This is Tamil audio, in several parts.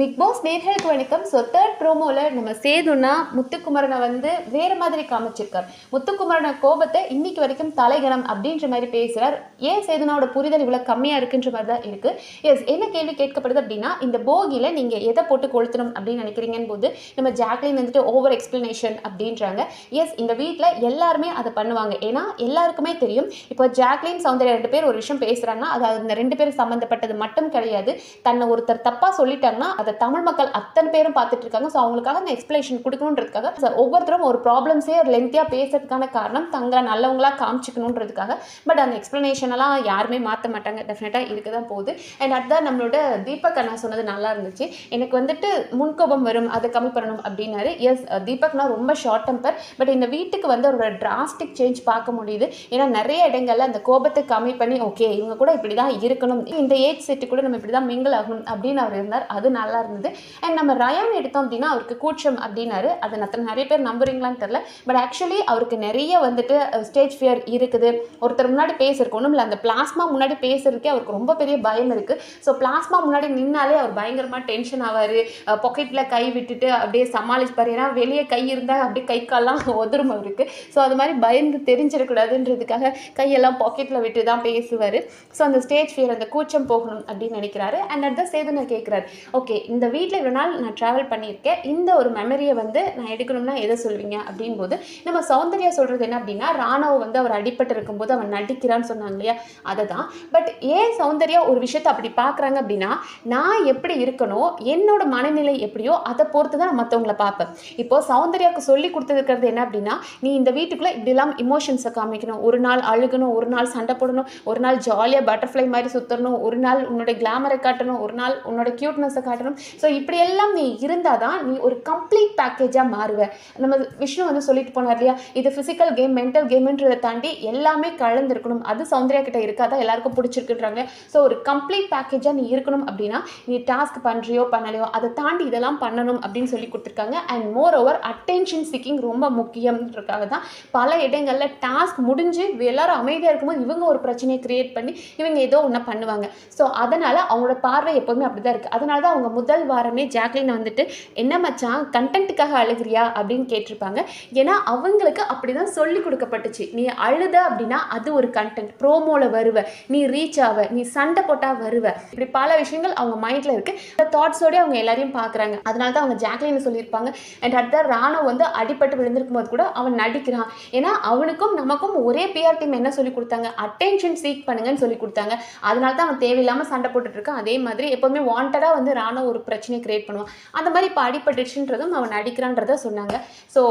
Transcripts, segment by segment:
பிக் பாஸ் நேர்களுக்கு வணக்கம். ஸோ தேர்ட் ப்ரோமோவில் நம்ம சேதுனா முத்துக்குமரனை வந்து வேறு மாதிரி காமிச்சிருக்கார். முத்துக்குமரனை கோபத்தை இன்னைக்கு வரைக்கும் தலைகணம் அப்படின்ற மாதிரி பேசுகிறார் ஏன் சேதுனாவோட புரிதல் இவ்வளோ கம்மியாக இருக்குன்ற மாதிரி தான் இருக்குது எஸ் என்ன கேள்வி கேட்கப்படுது அப்படின்னா இந்த போகியில் நீங்கள் எதை போட்டு கொளுத்தணும் அப்படின்னு நினைக்கிறீங்கன்னு போது நம்ம ஜாக்லின் வந்துட்டு ஓவர் எக்ஸ்பிளனேஷன் அப்படின்றாங்க. எஸ் இந்த வீட்டில் எல்லாருமே அதை பண்ணுவாங்க. ஏன்னா எல்லாருக்குமே தெரியும். இப்போ ஜாக்லின் சௌந்தர்யா ரெண்டு பேர் ஒரு விஷயம் பேசுகிறாங்கன்னா அது அந்த ரெண்டு பேரும் சம்மந்தப்பட்டது மட்டும் கிடையாது. தன்னை ஒருத்தர் தப்பாக சொல்லிட்டாங்கன்னா அதை தமிழ் மக்கள் அத்தனை பேரும் பார்த்துட்டு இருக்காங்க ஸோ அவங்களுக்காக அந்த எக்ஸ்பிளேஷன் கொடுக்கணுன்றதுக்காக ஒவ்வொருத்தரும் ஒரு ப்ராப்ளம்ஸே ஒரு லென்த்தியாக பேசுறதுக்கான காரணம் தங்களை நல்லவங்களாக காமிச்சிக்கணுன்றதுக்காக. பட் அந்த எக்ஸ்ப்ளனேஷனெல்லாம் யாருமே மாற்ற மாட்டாங்க. டெஃபினட்டாக இருக்க தான் போகுது. அண்ட் அதுதான் நம்மளோட தீபக் அண்ணா சொன்னது நல்லா இருந்துச்சு. எனக்கு வந்துட்டு முன்கோபம் வரும் அதை கம்மி பண்ணணும் அப்படின்னாரு. எஸ் தீபக்னா ரொம்ப ஷார்ட் டெம்பர் பட் இந்த வீட்டுக்கு வந்து அவரோட டிராஸ்டிக் சேஞ்ச் பார்க்க முடியுது. ஏன்னா நிறைய இடங்கள்ல அந்த கோபத்தை கம்மி பண்ணி ஓகே இவங்க கூட இப்படி தான் இருக்கணும். இந்த ஏஜ் செட்டு கூட நம்ம இப்படி தான் மிங்கிள் ஆகணும் அப்படின்னு அவர் இருந்தார். அது நல்லா இருந்தது. அண்ட் நம்ம ரயான் எடுத்தோம் அப்படின்னா அவருக்கு கூச்சம் அப்படின்னாரு. அதை நத்த நிறைய பேர் நம்புறீங்களான்னு தெரில பட் ஆக்சுவலி அவருக்கு நிறைய வந்துட்டு ஸ்டேஜ் ஃபியர் இருக்குது. ஒருத்தர் முன்னாடி பேசுறதுக்கு ஒன்றும் இல்லை அந்த பிளாஸ்மா முன்னாடி பேசுறதுக்கே அவருக்கு ரொம்ப பெரிய பயம் இருக்குது ஸோ பிளாஸ்மா முன்னாடி நின்னாலே அவர் பயங்கரமாக டென்ஷன் ஆவார். பாக்கெட்டில் கை விட்டுட்டு அப்படியே சமாளிப்பார் ஏன்னா வெளியே கை இருந்தால் அப்படியே கை கால்லாம் உதரும் அவருக்கு. ஸோ அது மாதிரி பயந்து தெரிஞ்சிடக்கூடாதுன்றதுக்காக கையெல்லாம் பாக்கெட்டில் விட்டு தான் பேசுவார். ஸோ அந்த ஸ்டேஜ் ஃபியர் அந்த கூச்சம் போகணும் அப்படின்னு நினைக்கிறாரு. அண்ட் அட் த சேதனை கேட்குறாரு ஓகே இந்த வீட்டில் இவ்வளோ நாள் நான் ட்ராவல் பண்ணியிருக்கேன். இந்த ஒரு மெமரியை வந்து நான் எடுக்கணும்னா எதை சொல்வீங்க? அப்படின் போது நம்ம சௌந்தர்யா சொல்கிறது என்ன அப்படின்னா ராணவ வந்து அவர் அடிபட்டு இருக்கும்போது அவன் நடிக்கிறான்னு சொன்னாங்க இல்லையா? அதை தான் பட் ஏன் சௌந்தர்யா ஒரு விஷயத்தை அப்படி பார்க்குறாங்க அப்படின்னா நான் எப்படி இருக்கணும் என்னோட மனநிலை எப்படியோ அதை பொறுத்து தான் நான் மற்றவங்கள பார்ப்பேன். இப்போ சௌந்தர்யாவுக்கு சொல்லி கொடுத்துருக்கிறது என்ன அப்படின்னா நீ இந்த வீட்டுக்குள்ளே இப்படிலாம் இமோஷன்ஸை காமிக்கணும். ஒரு நாள் அழுகணும் ஒரு நாள் சண்டை போடணும் ஒரு நாள் ஜாலியாக பட்டர்ஃப்ளை மாதிரி சுற்றணும் ஒரு நாள் உன்னோட கிளாமரை காட்டணும் ஒரு நாள் உன்னோட க்யூட்னஸை காட்டணும். ஸோ இப்படியெல்லாம் நீ இருந்தால் தான் நீ ஒரு கம்ப்ளீட் பேக்கேஜாக மாறுவ. நம்ம விஷ்ணு வந்து சொல்லிட்டு போனார் இல்லையா? இது ஃபிசிக்கல் கேம் மென்டல் கேம்ன்றதை தாண்டி எல்லாமே கலந்துருக்கணும். அது சௌந்தர்யா கிட்ட இருக்காதா? எல்லாருக்கும் பிடிச்சிருக்குன்றாங்க. ஸோ ஒரு கம்ப்ளீட் பேக்கேஜாக நீ இருக்கணும் அப்படின்னா நீ டாஸ்க் பண்ணுறியோ பண்ணலையோ அதை தாண்டி இதெல்லாம் பண்ணணும் அப்படின்னு சொல்லி கொடுத்துருக்காங்க. And more over attention seeking ரொம்ப முக்கியம்ன்றக்காக தான் பல இடங்களில் டாஸ்க் முடிஞ்சு எல்லாரும் அமைதியாக இருக்கும்போது இவங்க ஒரு பிரச்சனையை கிரியேட் பண்ணி இவங்க ஏதோ ஒன்று பண்ணுவாங்க. ஸோ அதனால் அவங்களோட பார்வை எப்போதுமே அப்படி தான் இருக்குது அதனால தான் அவங்க முதல் வாரமே ஜாக்லினை வந்துட்டு என்ன மச்சான் கண்டென்ட்டுக்காக அழுகிறியா? அப்படின்னு கேட்டிருப்பாங்க. ஏன்னா அவங்களுக்கு அப்படி தான் சொல்லி கொடுக்கப்பட்டுச்சு. நீ அழுத அப்படின்னா அது ஒரு கண்டென்ட் ப்ரோமோவில் வருவ. நீ ரீச் ஆவ. நீ சண்டை போட்டால் வருவ. இப்படி பல விஷயங்கள் அவங்க மைண்டில் இருக்குது அந்த தாட்ஸோடய அவங்க எல்லாரையும் பார்க்குறாங்க. அதனால தான் அவங்க ஜாக்லின்னு சொல்லியிருப்பாங்க. அண்ட் அடுத்த ராணுவ வந்து அடிபட்டு விழுந்திருக்கும் போது கூட அவன் நடிக்கிறான். ஏன்னா அவனுக்கும் நமக்கும் ஒரே பிஆர் டீம் என்ன சொல்லி கொடுத்தாங்க? அட்டென்ஷன் சீக் பண்ணுங்கன்னு சொல்லி கொடுத்தாங்க. அதனால தான் அவன் தேவையில்லாமல் சண்டை போட்டுட்ருக்கான் அதே மாதிரி எப்போவுமே வாண்டடாக வந்து ராணுவ ஒரு பிரச்சனையை க்ரியேட் பண்ணுவான். அந்த மாதிரி இப்போ அடிபட்டுச்சுன்றதும் அவன் அடிக்கிறான்றத சொன்னாங்க. ஸோ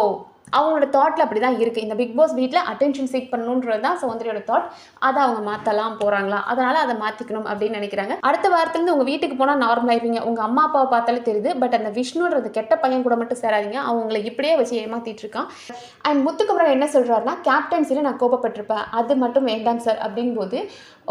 அவங்களோட தாட்டில் அப்படி தான் இருக்குது இந்த பிக் பாஸ் வீட்டில் அட்டென்ஷன் சீக் பண்ணணுன்றது தான் சௌந்தரியோட தாட் அதை அவங்க மாற்றலாம் போகிறாங்களா அதனால் அதை மாற்றிக்கணும் அப்படின்னு நினைக்கிறாங்க. அடுத்த வாரத்துலேருந்து உங்கள் வீட்டுக்கு போனால் நார்மலாகிருவீங்க உங்கள் அம்மா அப்பாவை பார்த்தாலே தெரியுது. பட் அந்த விஷ்ணுன்றது கெட்ட பையன் கூட மட்டும் சேராதீங்க. அவங்களை இப்படியே வச்சு ஏமாத்திட்டு இருக்கான். அண்ட் முத்துக்குமரன் என்ன சொல்கிறாருன்னா கேப்டன்சியில் நான் கோபப்பட்டிருப்பேன். அது மட்டும் வேண்டாம் சார் அப்படிங்கும்போது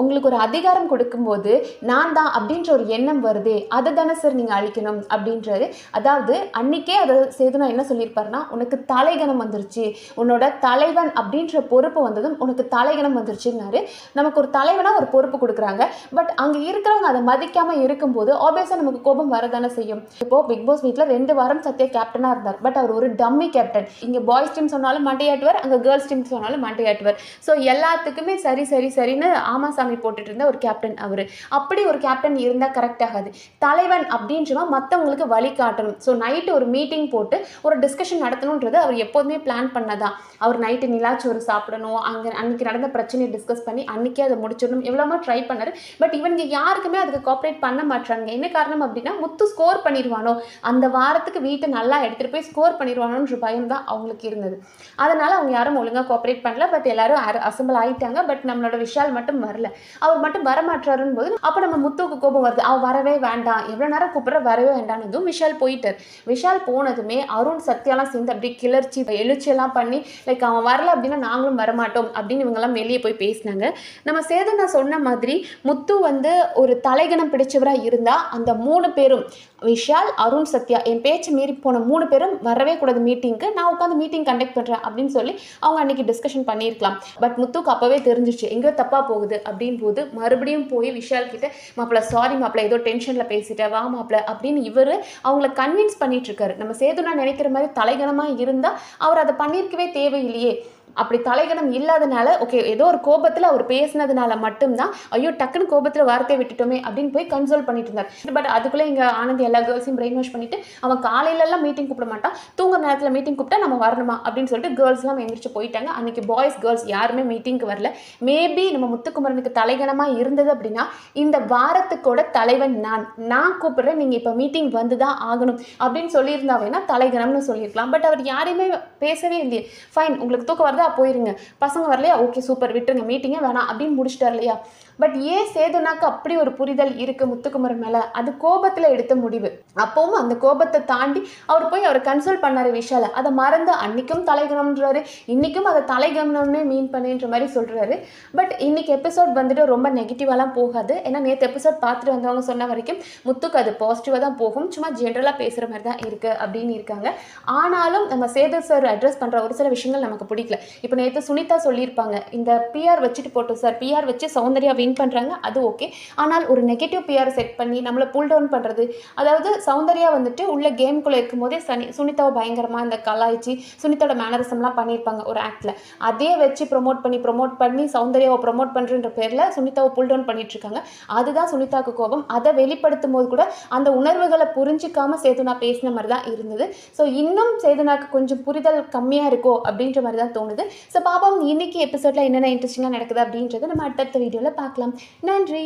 உங்களுக்கு ஒரு அதிகாரம் கொடுக்கும்போது நான் தான் அப்படின்ற ஒரு எண்ணம் வருதே அதை தானே சார் நீங்கள் அழிக்கணும் அப்படின்றது. அதாவது அன்னைக்கே அதை சேதுனா என்ன சொல்லியிருப்பாருன்னா உனக்கு தலைகணம் வந்துருச்சு. உன்னோட தலைவன் அப்படின்ற பொறுப்பு வந்ததும் உனக்கு தலைகணம் வந்துருச்சுன்னாரு. நமக்கு ஒரு தலைவனாக ஒரு பொறுப்பு கொடுக்குறாங்க. பட் அங்கே இருக்கிறவங்க அதை மதிக்காமல் இருக்கும்போது ஆப்வியஸாக நமக்கு கோபம் வரதானே செய்யும். இப்போது பிக் பாஸ் வீட்டில் ரெண்டு வாரம் சத்யா கேப்டனாக இருந்தார். பட் அவர் ஒரு டம்மி கேப்டன் இங்கே பாய்ஸ் டீம் சொன்னாலும் மண்டையாட்டுவார் அங்கே கேர்ள்ஸ் டீம் சொன்னாலும் மண்டையாட்டுவார். ஸோ எல்லாத்துக்குமே சரி சரி சரின்னு ஆமாசாமி போட்டுட்டு இருந்த ஒரு கேப்டன் அவர். அப்படி ஒரு கேப்டன் இருந்தால் கரெக்ட் ஆகாது. தலைவன் அப்படின்றவன் மற்றவங்களுக்கு வழி காட்டணும். ஸோ நைட்டு ஒரு மீட்டிங் போட்டு ஒரு டிஸ்கஷன் நடத்தணுன்றது அவர் எப்போதுமே பிளான் பண்ணதான். அவர் நைட்டு நிலாச்சோறு சாப்பிடணும். அங்கே அன்னைக்கு நடந்த பிரச்சனையை டிஸ்கஸ் பண்ணி அன்னைக்கே அதை முடிச்சிடணும். எவ்வளோமா ட்ரை பண்ணாரு. பட் இவங்க யாருக்குமே அதுக்கு கோஆப்ரேட் பண்ண மாட்டாங்க என்ன காரணம் அப்படின்னா முத்து ஸ்கோர் பண்ணிடுவானோ அந்த வாரத்துக்கு வீட்டை நல்லா எடுத்துகிட்டு போய் ஸ்கோர் பண்ணிடுவானோன்ற பயம் தான் அவங்களுக்கு இருந்தது. அதனால் அவங்க யாரும் ஒழுங்காக கோஆப்ரேட் பண்ணல. பட் எல்லாரும் அசம்பிள் ஆகிட்டாங்க பட் நம்மளோட விஷால் மட்டும் வரல. அவர் மட்டும் வரமாட்டாருன்னு போது அப்போ நம்ம முத்துவுக்கு கோபம் வருது. அவ வரவே வேண்டாம். எவ்வளோ நேரம் கூப்பிட்ற வரவே வேண்டாம்னு விஷால் போயிட்டார். விஷால் போனதுமே அருண் சத்யாலாம் சேர்ந்து அப்படியே கிளர்ச்சி எழுச்சியெல்லாம் பண்ணி லைக் அவன் வரல அப்படின்னா நாங்களும் வரமாட்டோம் அப்படின்னு இவங்கெல்லாம் வெளியே போய் பேசினாங்க. நம்ம சேதனா சொன்ன மாதிரி முத்து வந்து ஒரு தலைகணம் பிடிச்சவராக இருந்தால் அந்த மூணு பேரும் விஷால் அருண் சத்யா என் பேச்சு மீறி போன மூணு பேரும் வரவே கூடாது மீட்டிங்க்கு நான் உட்காந்து மீட்டிங் கண்டக்ட் பண்ணுறேன் அப்படின்னு சொல்லி அவங்க அன்னைக்கு டிஸ்கஷன் பண்ணியிருக்கலாம். பட் முத்துக்கு அப்போவே தெரிஞ்சிச்சு எங்கேயோ தப்பாக போகுது அப்படின்னு அப்படின் போது மறுபடியும் போய் விஷால் கிட்ட மாப்பிள்ள சாரி மாப்பிள்ள ஏதோ டென்ஷனில் பேசிட்டேன் வா மாப்பிள்ள அப்படின்னு இவர் அவங்கள கன்வின்ஸ் பண்ணிட்டு இருக்காரு. நம்ம சேதுனா நினைக்கிற மாதிரி தலைகணமாக இருந்தால் அவர் அதை பண்ணியிருக்கவே தேவையில்லையே. அப்படி தலைகணம் இல்லாதனால ஓகே ஏதோ ஒரு கோபத்தில் அவர் பேசினதுனால மட்டும்தான் ஐயோ டக்குன்னு கோபத்தில் வார்த்தையை விட்டுட்டோமே அப்படின்னு போய் கன்சோல் பண்ணிட்டு இருந்தார். பட் அதுக்குள்ளே இங்கே ஆனந்த் எல்லா கேர்ள்ஸையும் பிரெயின் வாஷ் பண்ணிட்டு அவன் காலையிலலாம் மீட்டிங் கூப்பிட மாட்டான். தூங்குற நேரத்தில் மீட்டிங் கூப்பிட்டா நம்ம வரணுமா அப்படின்னு சொல்லிட்டு கேர்ள்ஸ்லாம் எந்திரிச்சு போயிட்டாங்க. அன்னைக்கு பாய்ஸ் கேர்ள்ஸ் யாருமே மீட்டிங்க்கு வரல. மேபி நம்ம முத்துக்குமரனுக்கு தலைகணமாக இருந்தது அப்படின்னா இந்த வாரத்துக்கோட தலைவன் நான். நான் கூப்பிட்றேன் நீங்கள் இப்போ மீட்டிங் வந்து தான் ஆகணும் அப்படின்னு சொல்லியிருந்தாங்கன்னா தலைகணம்னு சொல்லியிருக்கலாம். பட் அவர் யாரையுமே பேசவே இல்லையே. ஃபைன் உங்களுக்கு தூக்கம் வருதா போயிருங்க. பசங்க வரலையா? ஓகே சூப்பர் விட்டுருங்க. மீட்டிங்கே வேணாம். அப்படின்னு முடிச்சிட்டார் இல்லையா? பட் ஏன் சேதுனாக்கு அப்படி ஒரு புரிதல் இருக்கு முத்துக்குமரன் மேல? அது கோபத்துல எடுத்த முடிவு. அப்பவும் அந்த கோபத்தை தாண்டி அவர் போய் அவர் கன்சோல் பண்ணாரு விஷால. அதை மறந்து அன்னைக்கும் தலைகணம்ன்றாரு. இன்னைக்கும் அதை தலைகணம்னே மீன் பண்ணுன்ற மாதிரி சொல்றாரு. பட் இன்னைக்கு எபிசோட் வந்துட்டு ரொம்ப நெகட்டிவாலாம் போகாது. ஏன்னா நேற்று எபிசோட் பார்த்துட்டு வந்தவங்க சொன்ன வரைக்கும் முத்துக்கு அது பாசிட்டிவாக தான் போகும். சும்மா ஜென்ரலாக பேசுகிற மாதிரி தான் இருக்குது அப்படின்னு இருக்காங்க. ஆனாலும் நம்ம சேது சார் அட்ரஸ் பண்ணுற ஒரு சில விஷயங்கள் நமக்கு பிடிக்கல. இப்போ நேற்று சுனிதா சொல்லியிருப்பாங்க இந்த பிஆர் வச்சுட்டு போட்டோம் சார் பிஆர் வச்சு சௌந்தர்யா வின் பண்ணுறாங்க அது ஓகே ஆனால் ஒரு நெகட்டிவ் பிஆர் செட் பண்ணி நம்மளை புல் டவுன் பண்ணுறது அதாவது சௌந்தர்யா வந்துட்டு உள்ள கேம்குள்ளே இருக்கும்போதே சனி சுனிதாவை பயங்கரமாக இந்த கலாய்ச்சி சுனிதாவோட மேனரிசம்லாம் பண்ணியிருப்பாங்க ஒரு ஆக்டில் அதே வச்சு ப்ரொமோட் பண்ணி ப்ரொமோட் பண்ணி சௌந்தர்யாவை ப்ரொமோட் பண்ணுறன்ற பேரில் சுனிதாவை புல் டவுன் பண்ணிட்டு இருக்காங்க அதுதான் சுனிதாவுக்கு கோபம். அதை வெளிப்படுத்தும் போது கூட அந்த உணர்வுகளை புரிஞ்சிக்காமல் சேதுனா பேசின மாதிரி தான் இருந்தது. ஸோ இன்னும் சேதுனாக்கு கொஞ்சம் புரிதல் கம்மியாக இருக்கோ அப்படின்ற மாதிரி தான் தோணுது. ஸோ பாப்போம் இன்னைக்கு எபிசோடில் என்னென்ன இன்ட்ரெஸ்டிங்காக நடக்குது அப்படின்றத நம்ம அடுத்தடுத்த வீடியோவில் பார்க்கலாம். நன்றி.